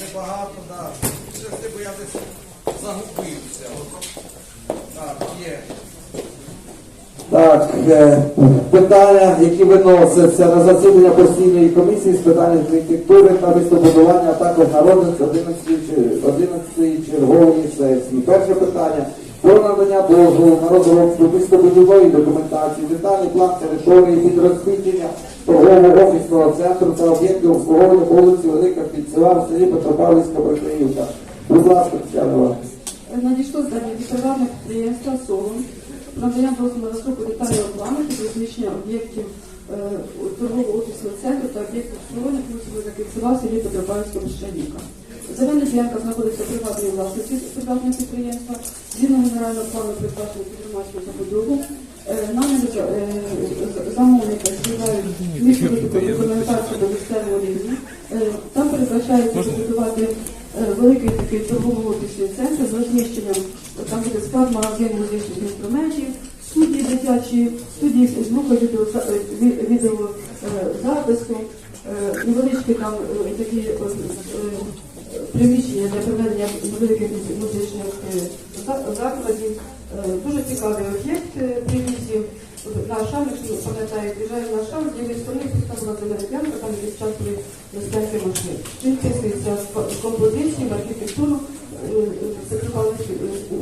небагато, так. Ще бо я десь загубився. Так, є. Так, е, питання, які виносяться на засідання постійної комісії з питань архітектури та містобудування, а також на розгляд 11 чергової сесії. Перше питання про надання дозволу на розробку документації, детальний план території розміщення торгового офісного центру та об'єктів обслуговування вулиці Велика Кільцева в селі Петропавлівська Брехаївка. Будь ласка, Тетяна Іванівна. Надійшло здання від товарного підприємства «Солон» надання дозволу на розробку детального плану під розміщення об'єктів е, торгового офісного центру та об'єктів обслуговування плюсової закільцева в селі Петропавлівська Пещанівка. Земельна ділянка знаходиться в приватній власності приватного підприємства. Згідно генерального плану передбачено під громадську забудову. Е, Наміри за- е, замовника складають місцеву документацію до місцевого рівня. Е, Там передбачається побудувати е, великий такий торговий офісний центр з розміщенням, там буде склад магазин музичних інструментів, студії дитячі, студії з відеозапису, невеличкі там е, такі е, е, приміщення для проведення великих музичних е, закладів. Е, Дуже цікавий об'єкт е, привізів. На шамі, ви пам'ятаєте, приїжджає на шам, з лівої сторони там була земельна там є час при безпеки машин. Він вписується в композиції, в архітектуру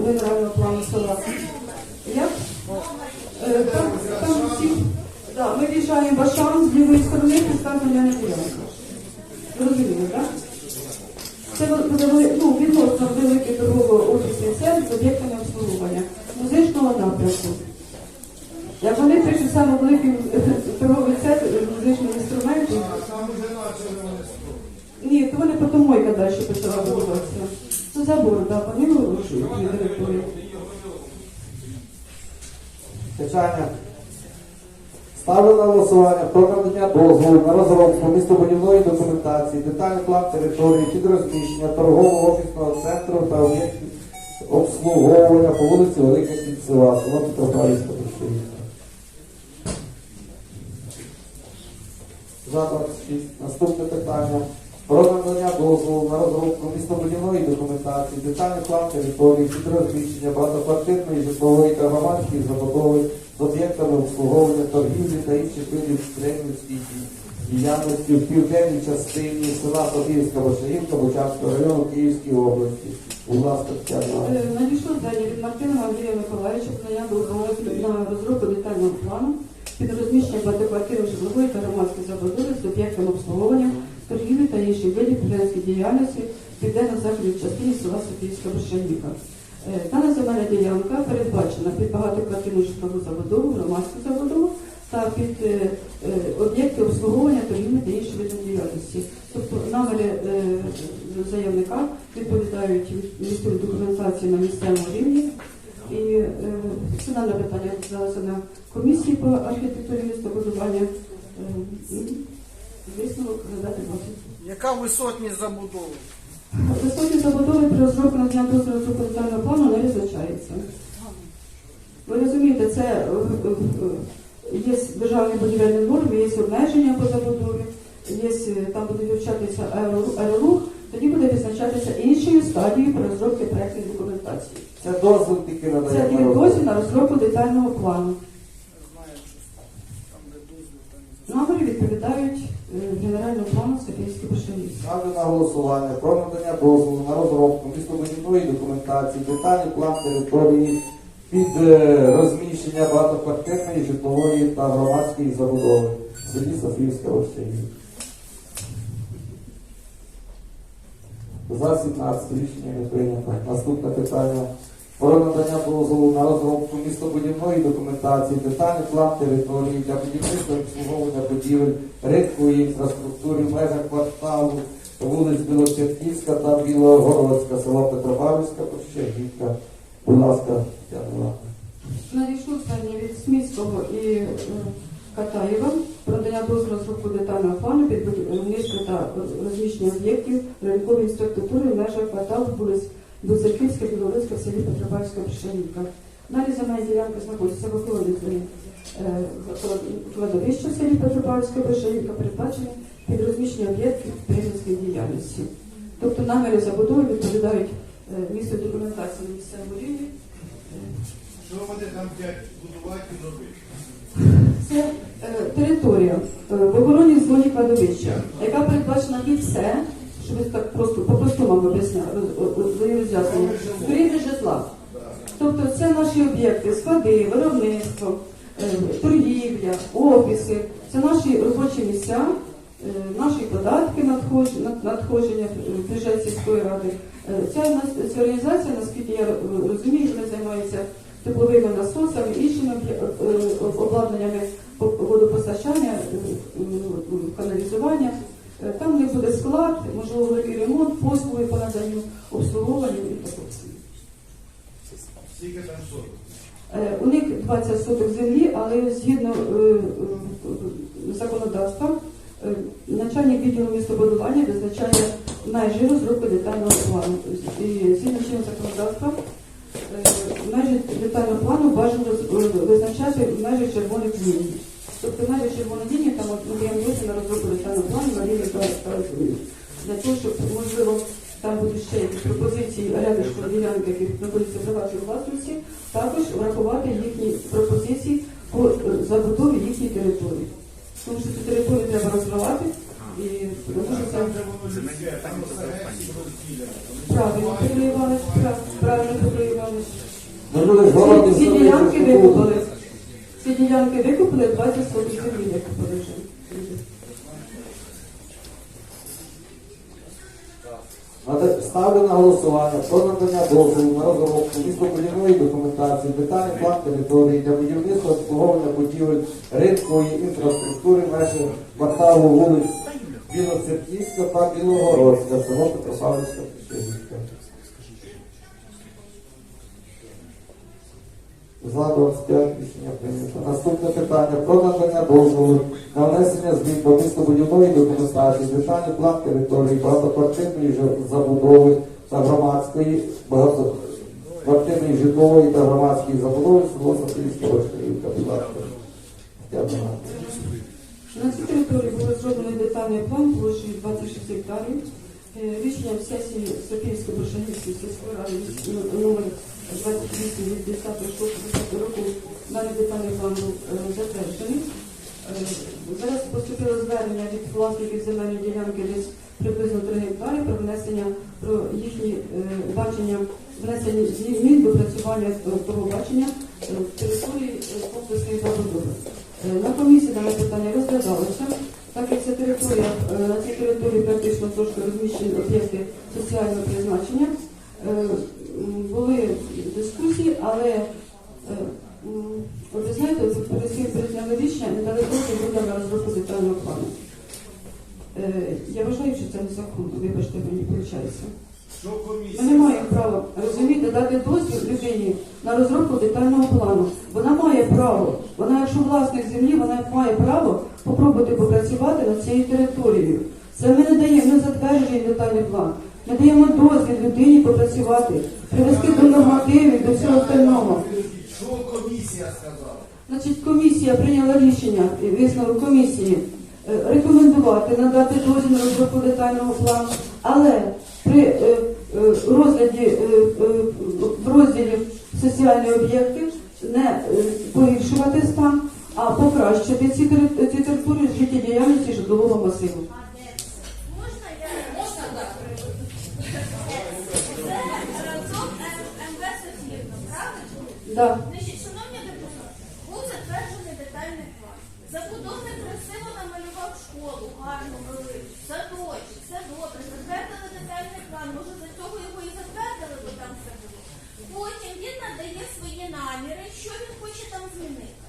генерального плану села. Як? Там, там всі, да, ми в'їжджаємо в Ашан з лівої сторони, пуста земельна ділянка. Розумієте, так? Це ну, відносно великий торговий офісний центр з об'єктами обслуговування музичного напрямку. Як вони пишуть саме великий е, торговий центр музичних інструментів, ні, то вони потім мойка далі почала будуватися. Це забор, так, вони вирушують на території. Ставлю на голосування про надання дозволу на розробку містобудівної документації, детальний план території під розміщення торгового офісного центру та об'єктів обслуговування по вулиці Велика Кільцева, село Петропавлівська Пущинка. За 26. Наступне питання. Про надання дозволу на розробку містобудівної документації, детальний план території під розміщення багатоквартирної житлової та громадської забудови об'єктами обслуговування торгівлі та інших видів ді- діяльності в південній частині села Собівська Вашаївка Бучанського району Київської області. Будь ласка, Тетяна. Надійшло здання від Мартина Андрія Миколаївича дозволу на розробку детального плану під розміщення багатоквартирної житлової та громадської забудови з об'єктами обслуговування, торгівлі та інших видів підприємницької діяльності в південно-західній частині села Софійська Борщанівка. Е, Дана земельна ділянка передбачена під багатоквартирну житлову забудову, громадську забудову та під е, е, об'єкти обслуговування торгівлі та інші види діяльності. Тобто наміри е, заявника відповідають місцевій документації на місцевому рівні. І е, дане питання розглядалося на комісії по архітектурі містобудування. Е, Висновок надати досить. Яка висотність забудови? Високі забудови при розробці на дня дозволу детального плану не визначається. Ви розумієте, це е, е, є державні будівельні норми, є обмеження по забудові, є, е, там буде вивчатися аеро- аерорух, тоді буде визначатися іншою стадією при розробці проєктної документації. Це дозвіл тільки Це надає. тільки дозвіл на розробку детального плану. Знаю, там, де дозвіл, там і відповідають е, генеральному плану Софійської Башевіці. Ставлю на голосування про надання дозволу на розробку містобудівної документації, детальний план території під е, розміщення багатоквартирної житлової та громадської забудови в селі Софіївська Ощаїв. За 17 рішення не прийнято. Наступне питання. Про надання дозволу на розробку містобудівної документації, детальний план території для будівництва обслуговування будівель рідкої інфраструктури в межах кварталу вулиць Білоцерківська та Білогородська, село Петропавлівська, Пощагівка. Будь ласка, Іванівна. Надійшло звернення від Сміського і е, Катаєва про надання дозволу на розробку детального плану під будівництво та розміщення об'єктів ринкової інфраструктури в межах кварталу вулиць Бузерківська, Білорецька, в селі Петропавська, Прешенівка. Далі земельна ділянка знаходиться в охороні е, кладовища в селі Петропавська, Прешенівка, передбачені під розміщення об'єктів підприємницької діяльності. Тобто наміри забудови відповідають е, місцю документації на місцевому рівні. Що вони там будувати і робити? Це е, територія е, в обороні зоні кладовища, яка передбачена під все, щоб ви так просто по-простому вам об'ясняю, роз- роз- даю роз'яснення, крім житла. Тобто це наші об'єкти, склади, виробництво, е, торгівля, офіси, це наші робочі місця, е, наші податки надходження в бюджет сільської ради. Е, Ця, ця організація, наскільки я розумію, вона займається тепловими насосами, іншими обладнаннями водопостачання, е, е, каналізування. Е, Там не буде склад, можливо, великий ремонт, послуги по наданню, обслуговуванню і такого. Скільки там соток? Е, У них 20 соток землі, але згідно е, законодавства, начальник відділу містобудування визначає межі розробки детального плану. І згідно чинного законодавства, межі детального плану бажано визначати межі червоних ліній. Тобто межі червоних ліній там дозвіл на розробку детального на рівні та землі. Для того, щоб можливо там будуть ще якісь пропозиції рядишком ділянки, які знаходяться в приватній власності, також врахувати їхні пропозиції по забудові їхньої території. Тому що цю територію треба розвивати і тому що це правильно Петро Іванович, правильно Петро Іванович. Ці, ділянки. Ці ділянки викупили, 20 сотих землі викупили вже. Ставлю на голосування про надання дозволу на розробку містобудівної документації, детальний план території для будівництва обслуговування будівель ринкової інфраструктури в межах кварталу вулиць Білоцерківська та Білогородська, село Петропавлівська Печерівська. За 25 рішення прийнято. Наступне питання про надання дозволу на внесення змін до містобудівної документації, детальний план території багатоквартирної забудови та громадської багатоквартирної житлової та громадської забудови село Сатирська Башкирівка. Будь ласка. Дякую. На цій території було зроблений детальний план площею 26 гектарів. Е, Рішенням сесії Софійської Боршанівської сільської ради ну, номер 28 від 10.06 року даний детальний план був е, затверджений. Е, Зараз поступило звернення від власників земельної ділянки десь приблизно 3 гектари про внесення про їхні е, бачення, внесення змін до працювання е, того бачення е, території е, комплексної забудови. Е, На комісії дане питання розглядалося, так як ця територія, е, на цій території практично трошки розміщені об'єкти соціального призначення. Були дискусії, але е, ви знаєте, от перед не дали дозвіл на розробку детального плану. Я вважаю, що це незаконно, вибачте, мені виходить. Ми не маємо права розумієте, дати дозвіл людині на розробку детального плану. Вона має право, вона, якщо власник землі, вона має право попробувати попрацювати над цією територією. Це ми не даємо, ми затверджуємо детальний план. Ми даємо дозвіл людині попрацювати, привести до нормативів, до всього остального. Що комісія сказала? Значить, комісія прийняла рішення, висновок комісії е, рекомендувати надати дозвіл на розробку детального плану, але при е, е, розгляді в розділі соціальні об'єкти не погіршувати стан, а покращити ці території життєдіяльності житлового масиву. Да. Значить, шановні депутати, був затверджений детальний план. Забудовник красиво намалював школу, гарну, велику, садочок, все добре, затвердили детальний план. Може, за цього його і затвердили, бо там все було. Потім він надає свої наміри, що він хоче там змінити.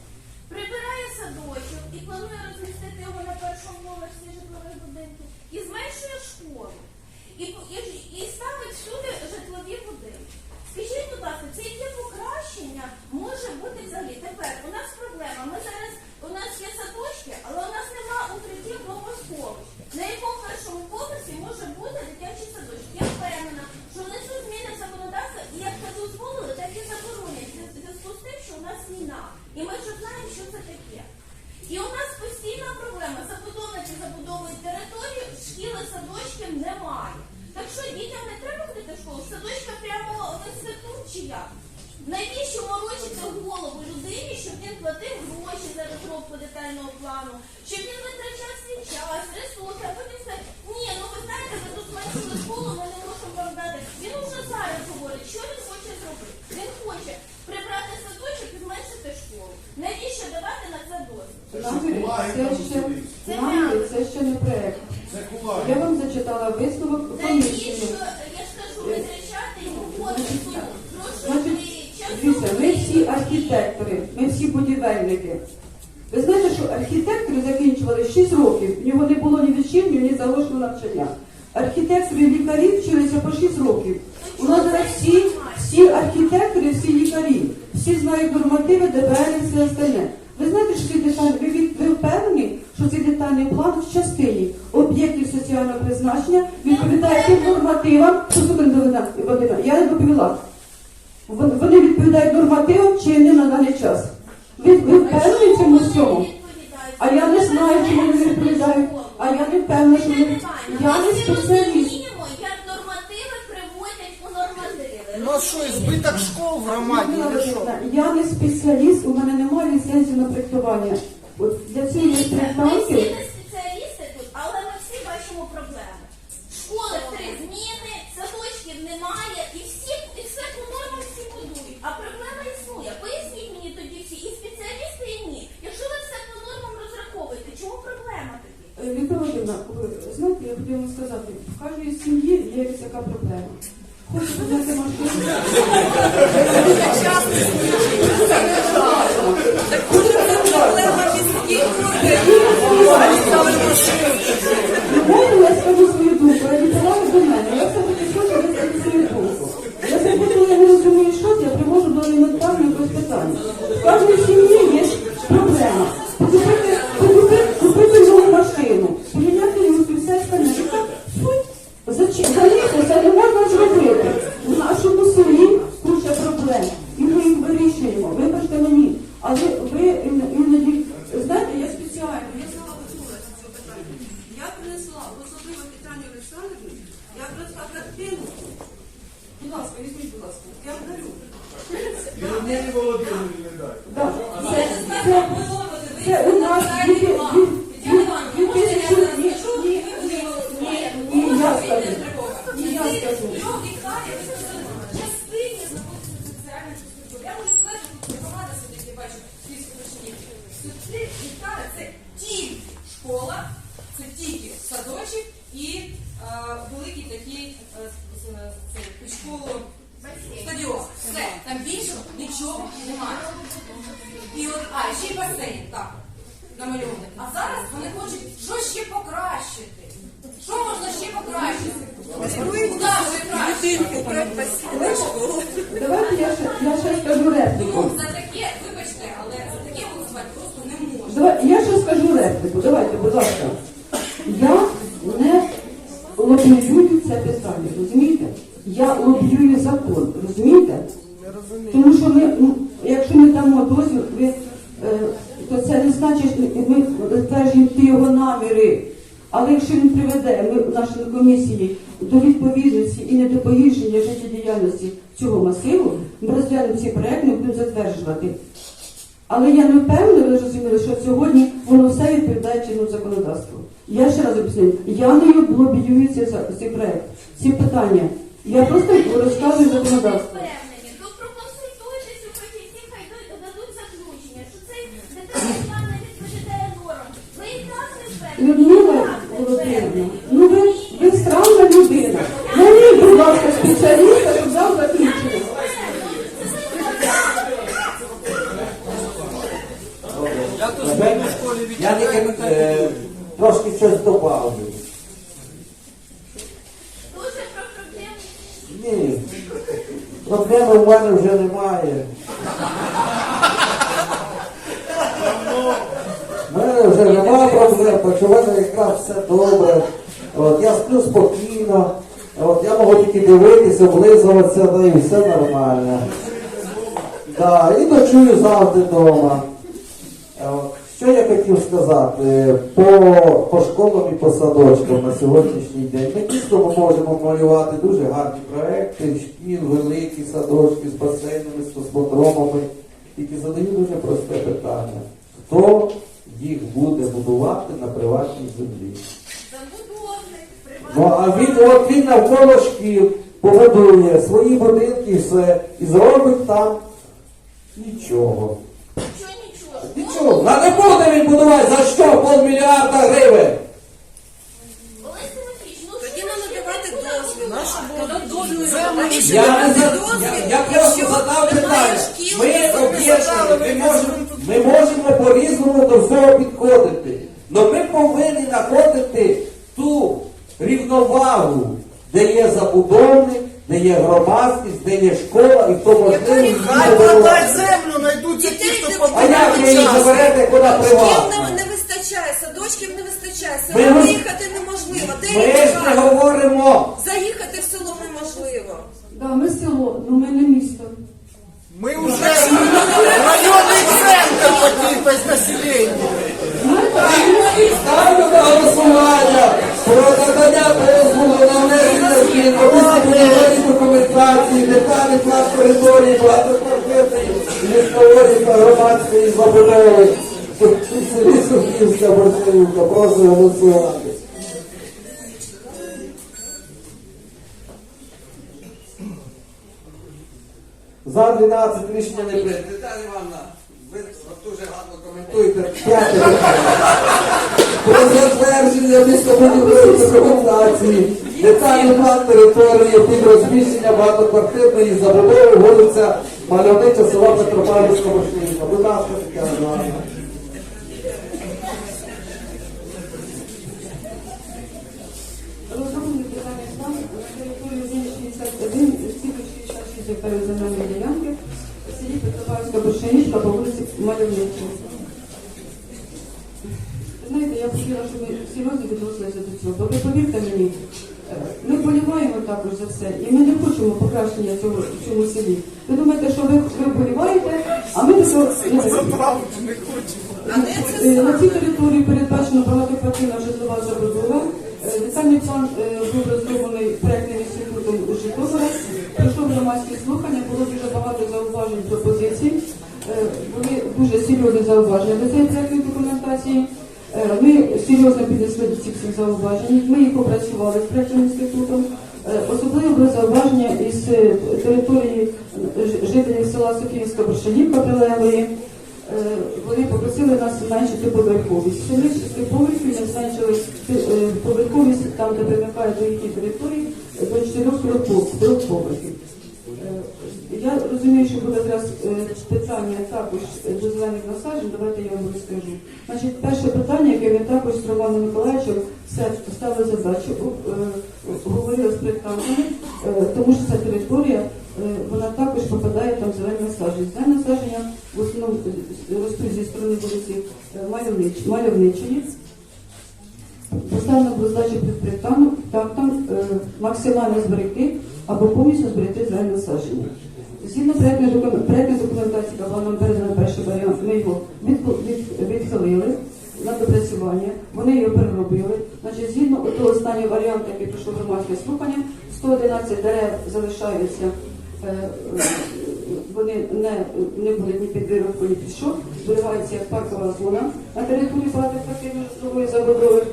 Прибирає садочок і планує розмістити його на першому поверсі житлових будинків і зменшує школу. І, і, і ставить всюди житлові будинки. Скажіть, будь ласка, покращення може бути взагалі? Тепер у нас проблема. Ми зараз у нас є садочки, але у нас нема укриттів бомбосховищ. На якому першому поверсі може бути дитячий садочок? Я впевнена, що внесуть зміни в законодавство і як це дозволили, так і заборонять. В зв'язку з тим, що у нас війна. І ми вже знаємо, що це таке. І у нас постійно життя. Навіщо морочити голову людині, щоб він платив гроші за розробку детального плану, щоб він витрачав свій час, ресурси, а потім все. Ні, ну ви знаєте, ви тут зменшили школу, ми не можемо вам дати. Він уже зараз говорить, що він хоче зробити. Він хоче прибрати садочок і зменшити школу. Навіщо давати на це дозвіл? Наміри, Кулаги це там ще, стоїть. наміри, це ще не проект. Це кулак. Я вам зачитала висновок Навіщо, комісії. я ж кажу, витрачати і виходити суму? Прошу Значить, ви Дивіться, ми часу. всі архітектори, ми всі будівельники. Ви знаєте, що архітектори закінчували 6 років, в нього не було ні вечірнього, ні заочного навчання. Архітектори і лікарі вчилися по 6 років. У нас зараз всі, всі архітектори, всі лікарі, всі знають нормативи, ДБР і все остальне. Ви знаєте, що ці детальні, ви, ви впевнені, що цей детальний план в частині об'єктів соціального призначення відповідає тим нормативам, що Вадина, я не доповіла. Вони відповідають нормативам чи не на даний час. Ви, ви впевнені в цьому всьому? А я не знаю, чому вони не відповідають. А я не впевнена, що вони. Я не спеціаліст. як нормативи приводять у нормативи. Ну а що, і збиток школ в громаді? Или що? Я не спеціаліст, у мене немає ліцензії на проєктування. От для цієї Ми всі проєктанти не спеціалісти тут, але ми всі бачимо проблеми. Школи в три зміни, садочків немає, і всі, і все по нормам всі будують. А проблема існує. Поясніть мені тоді всі, і спеціалісти, і ні. Якщо ви все по нормам розраховуєте, чому проблема тоді? Е, Вікторія Володимирівна, ви хотіла вам сказати, в кожній сім'ї є якась така проблема. Хочете взяти машину? Я скажу свою думку? Радіонали до мене. Я все таки хочу висказати свою думку. Я все таки я не розумію, що я привожу до елементарного якогось нашій комісії до відповідності і не до погіршення життєдіяльності цього масиву, ми розглянемо ці проекти, ми будемо затверджувати. Але я не впевнена, ви розуміли, що сьогодні воно все відповідає чинному законодавству. Я ще раз об'ясню, я не лобіюю цей, цей проект, ці питання. Я просто розказую законодавство. цей. Людмила не впевнені. ну ви, ви странна людина. Навіть, будь ласка, спеціаліста, щоб дав заключення. Я тільки е, трошки щось добавлю. Дуже про проблеми. Ні. Проблеми в мене вже немає. У мене вже немає проблем, почуваю якраз все добре. От, я сплю спокійно. От, я можу тільки дивитися, облизуватися, да і все нормально. Да, і ночую завжди вдома. Що я хотів сказати по, по школам і по садочкам на сьогоднішній день? Ми дійсно можемо малювати дуже гарні проекти, шкіл, великі садочки з басейнами, з космодромами. Тільки задаю дуже просте питання. Хто їх буде будувати на приватній землі? Ну а він от він навколо шкіл побудує свої будинки і все, і зробить там нічого. Нічого? Нічого. На не буде він будувати за що полмільярда гривень. Ну Я, я, я просто задав питання. Ми об'єднані, ми можемо, ми можемо по-різному до всього підходити. Але ми повинні знаходити ту рівновагу, де є забудовник, де є громадськість, де є школа, і хто можливо. Хай продай землю, знайдуться ті, Дітей хто не А як ви її заберете куди приватно? не, не вистачає, садочків не вистачає, Ми село ж- виїхати неможливо. Де Ми їх ж не говоримо. Заїхати в село неможливо. Да, ми село, але ми не місто. Ми вже районний центр по кількість населення. Ставлю на голосування про надання дозволу на внесення змін до містобудівної документації, деталі план території, багатоквартирної, містобудівної та громадської забудови. В Сухівська, Борсилівка, прошу голосувати. За 12 рішення не прийнято. Тетяна Івановна, ви дуже гарно коментуєте. П'яте питання. Про затвердження містобудівної документації, детальний план території під розміщення багатоквартирної забудови, вулиця Мальовнича, села Петропавлівського. Будь ласка, Тетяна Івановна. Гектарів земельної ділянки в селі Петропавська Боршинічка по вулиці Мальовничій. Знаєте, я б хотіла, щоб ми серйозно відносилися до цього, бо ви повірте мені, е, ми боліваємо також за все, і ми не хочемо покращення цього в цьому селі. Ви думаєте, що ви, ви боліваєте, а ми до цього не це Е, На цій території передбачено багатоквартирна житлова забудова. Е, Детальний план був розроблений Житомира. Пройшов громадські слухання, було дуже багато зауважень, пропозицій. Е, Були дуже серйозні зауваження до цієї проектної документації. Е, Ми серйозно піднесли до цих всіх зауважень. Ми їх опрацювали з проектним інститутом. Е, Особливо були зауваження із е, території е, жителів села Софіївська Боршанівка прилеглої. Е, Вони попросили нас зменшити поверховість. З шести поверхів ми зменшили е, поверховість там, де примикає до їхньої території, е, до чотирьох трьох трьох поверхів. Я розумію, що буде зараз е, питання також до зелених насаджень, давайте я вам розкажу. Значить, перше питання, яке ми також з Романом Миколаївичем ставили задачу, е, говорили з проєктантами, е, тому що ця територія, вона також попадає там в зелені насадження. Зелені насадження в основному ростуть зі сторони вулиці Мальовнич- Мальовничої. Поставлено було задачу під проєктантом максимально зберегти або повністю зберегти зелені насадження. Згідно проєктної документації, яка була нам передана перший варіант, ми його відхил- відхилили на допрацювання, вони його переробили. Значить, згідно того останнього варіанту, який пройшов громадське слухання, 111 дерев залишаються, е, е, вони не, не будуть ні під вирубку, ні під що, зберігається як паркова зона на території багатоквартирної житлової забудови.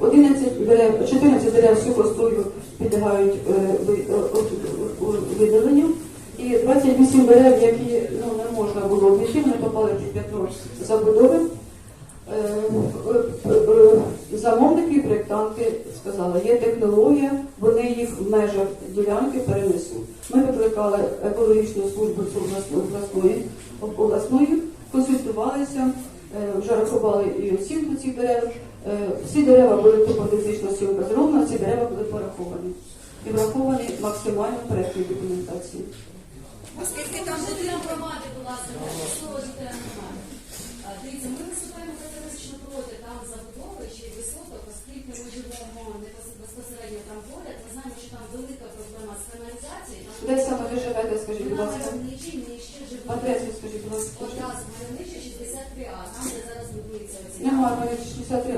11 дерев, 14 дерев сухостою підлягають е, ви- е, от- у- видаленню. І 28 дерев, які ну, не можна було обійти, вони попали під п'ятно забудови. Е, е, е, Замовники і проєктанти сказали, є технологія, вони їх в межах ділянки перенесуть. Ми викликали екологічну службу обласної, обласної, консультувалися, вже рахували і оцінку цих дерев. Всі дерева були топофізична сьомка зроблена, ці дерева були пораховані. І враховані максимально проєктній документації. Оскільки там Жителям громади, громади. Дивіться, ми виступаємо категорично проти там забудови чи висоток, оскільки ми живемо не безпосередньо там поряд. Ми знаємо, що там велика проблема з каналізацією. Де саме ви живете, скажіть, будь ласка? Ми. Адресу скажіть, будь ласка. Одна з Мальовничі 63А, там, де зараз будується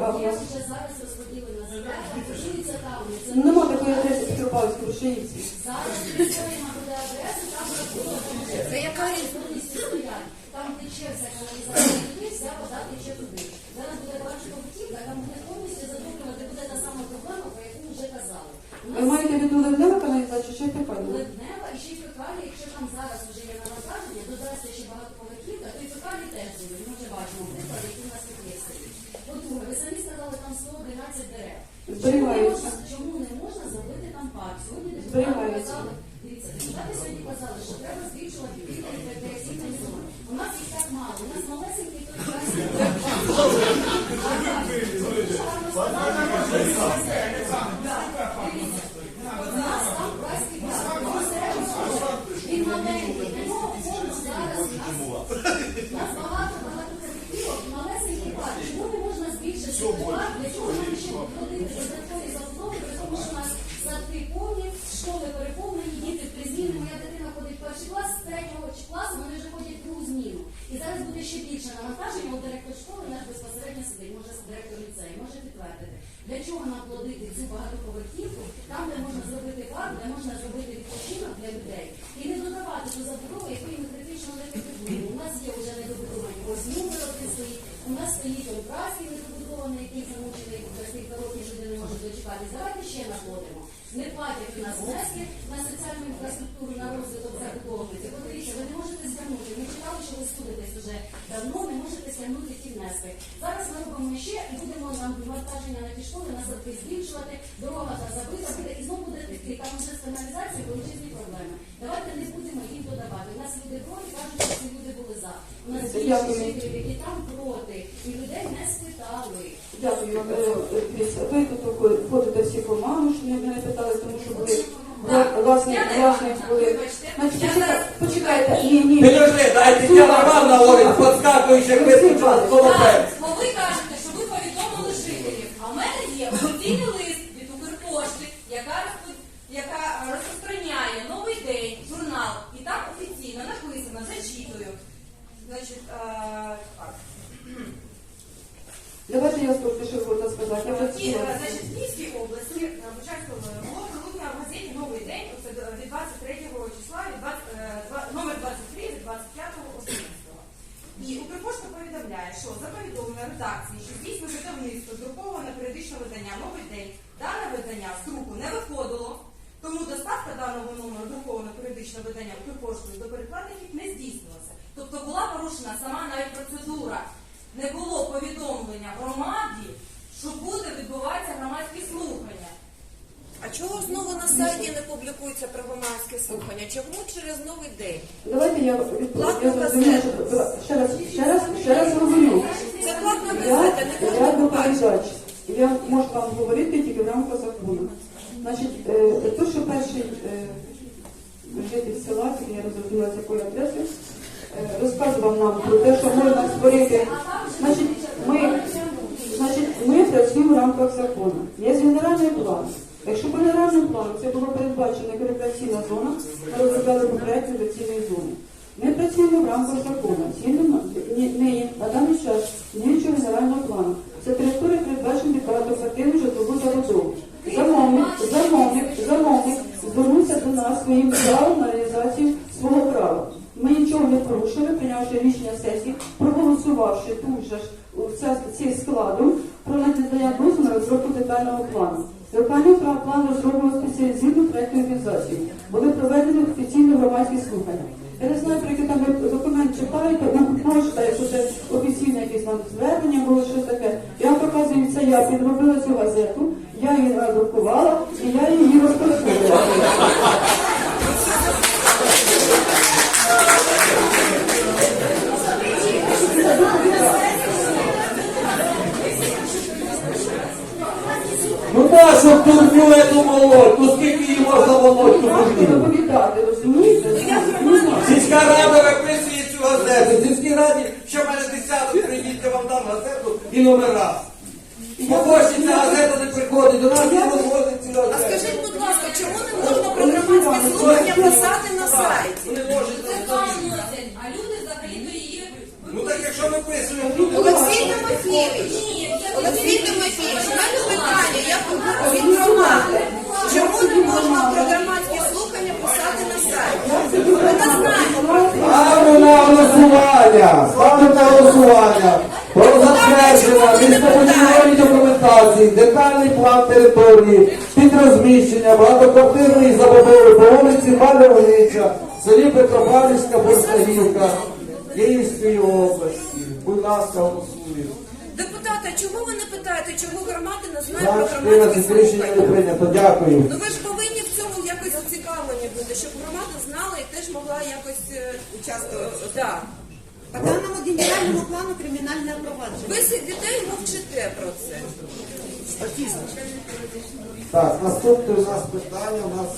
а в Є нас вже зараз розподілена земля, там будується там. Це нема такої адреси в Петропавлівську, Рушаївці. Зараз відповідно буде адреса, там вже буде. Це яка різниця? Там тече вся каналізація вся вода тече туди. Зараз буде багатоповерхівка, там буде повністю затоплювати, буде та сама проблема, про яку вже казали. У Ви нас маєте в виду левневу каналізацію чи пекальну? Леднева і ще й фекалі, якщо там зараз вже є навантаження, додасться ще багато багатоповерхівка, то і фекалі теж буде. Ми вже бачимо приклад, який у нас тут є стоїть. По-друге, ви самі сказали, там 111 дерев. Чому не Зберігаються. можна- Чому не можна зробити там парк? Сьогодні депутати Зберігаються. казали, дивіться, депутати сьогодні казали, що треба збільшувати кількість рекреаційних зон. У нас їх так мало, у нас малесенький той красний. У нас там красний Він маленький, на нього фонд зараз у нас у нас багато багато колективів, малесенький парк. Чому не можна збільшити парк? Для чого нам ще ходити додаткові забудови, при тому що у нас садки повні, школи переповнені, діти при зміни. Моя дитина ходить в перший клас, з третього класу вони вже ходять в другу зміну. І зараз буде ще більше навантаження, у директор школи наш безпосередньо сидить, може директор ліцею, підтвердити. Для чого нам плодити цю багатоповерхівку, там, де можна зробити парк, де можна зробити відпочинок для людей, і не додавати ту забудову, яку ми критично не потребуємо. У нас є вже недобудовані ось виробки стоїть, у нас стоїть праський недобудований, який замучений за кілька років люди не можуть дочекатись. Давайте ще наплодимо. Не платять у нас внески на соціальну інфраструктуру, на розвиток забудовниці. Подивіться, ви не можете стягнути. Ми чекали, що ви судитесь уже давно, внески. Зараз ми робимо ще і будемо нам навантаження на ті школи, на збільшувати, дорога та забита буде, і знову буде текти. Там вже з каналізацією величезні проблеми. Давайте не будемо їх додавати. У нас люди проти, кажуть, що ці люди були за. У нас є Дякую. жителі, які там проти, і людей не спитали. Дякую. Е, Ви тут входите всі по маму, що не питали, тому що були власні, власні були. Значить, почекайте, почекайте, ні, ні. Підожди, дайте Тетяна Івановна говорить, подскакуючи, виступати, колопець. Бо ви кажете, що ви повідомили жителів. А в мене є офіційний лист від Укрпошти, яка розпо- яка розпространяє новий день, журнал, і там офіційно написано, зачитую. Значить, е, так. Давайте я скажу, що ви хочете сказати. Я І, працюю. е, значить, в Київській області е, початку було прилуплено в газеті Новий день, це е, від 23 числа, від 20, е, два- номер 23 від 25 11. І Укрпошта повідомляє, що за повідомленням редакції, що здійснює видавництво друковане періодичне видання Новий день, дане видання з друку не виходило, тому доставка даного номеру друкованого періодичного видання Укрпоштою до перекладників не здійснилася. Тобто була порушена сама навіть процедура. Не було повідомлення громаді, що буде відбуватися громадські слухання. А чого знову на сайті не публікується про громадське слухання? Чому через новий день? Давайте я зрозумію, що ще раз, ще раз, ще раз говорю. Це платна Я, газета, не я можна побачити. доповідач. Я можу вам говорити тільки в рамках закону. Значить, е, то, що перший е, житель села, я зрозуміла, з якої адреси, е, розказував нам про те, що можна створити. Значить, ми, значить, ми працюємо в рамках закону. Є генеральний план. Якщо по генеральному плану це було передбачено як рекреаційна зона, ми розробляли по проєкту зони. Ми працюємо в рамках закону. Ні- нині на даний час діючого генерального плану. Це територія передбачена від багатоквартирну забудову. Замовник, замовник, замовник звернувся до нас своїм правом на реалізацію свого права. Ми нічого не порушили, прийнявши рішення сесії, проголосувавши тут же ж цей складу про надання дозволу на розробку детального плану. Детальний пла- план розроблено спеціалізовану проєктну організацію. Були проведені офіційні громадські слухання. Я не знаю, про який там документ читаєте, ну, можете, якщо це офіційне якесь там звернення було щось таке. Я вам показую, це я підробила цю газету, я її надрукувала голосування. Ставлю на голосування. Про затвердження містобудівної документації, детальний план території, під розміщення багатоквартирної забудови по вулиці Мальовнича, селі Петропавлівська, Борстагівка, Київської області. Будь ласка, голосуємо. Депутати, чому ви не питаєте, чому громада не знає За про 14 громадські рішення не прийнято. Дякую. Ну ви ж повинні якось зацікавлені буде, щоб громада знала і теж могла якось участвувати. Да. По даному генеральному плану кримінальне провадження. Ви сидите і мовчите про це. Так, наступне у нас питання у нас.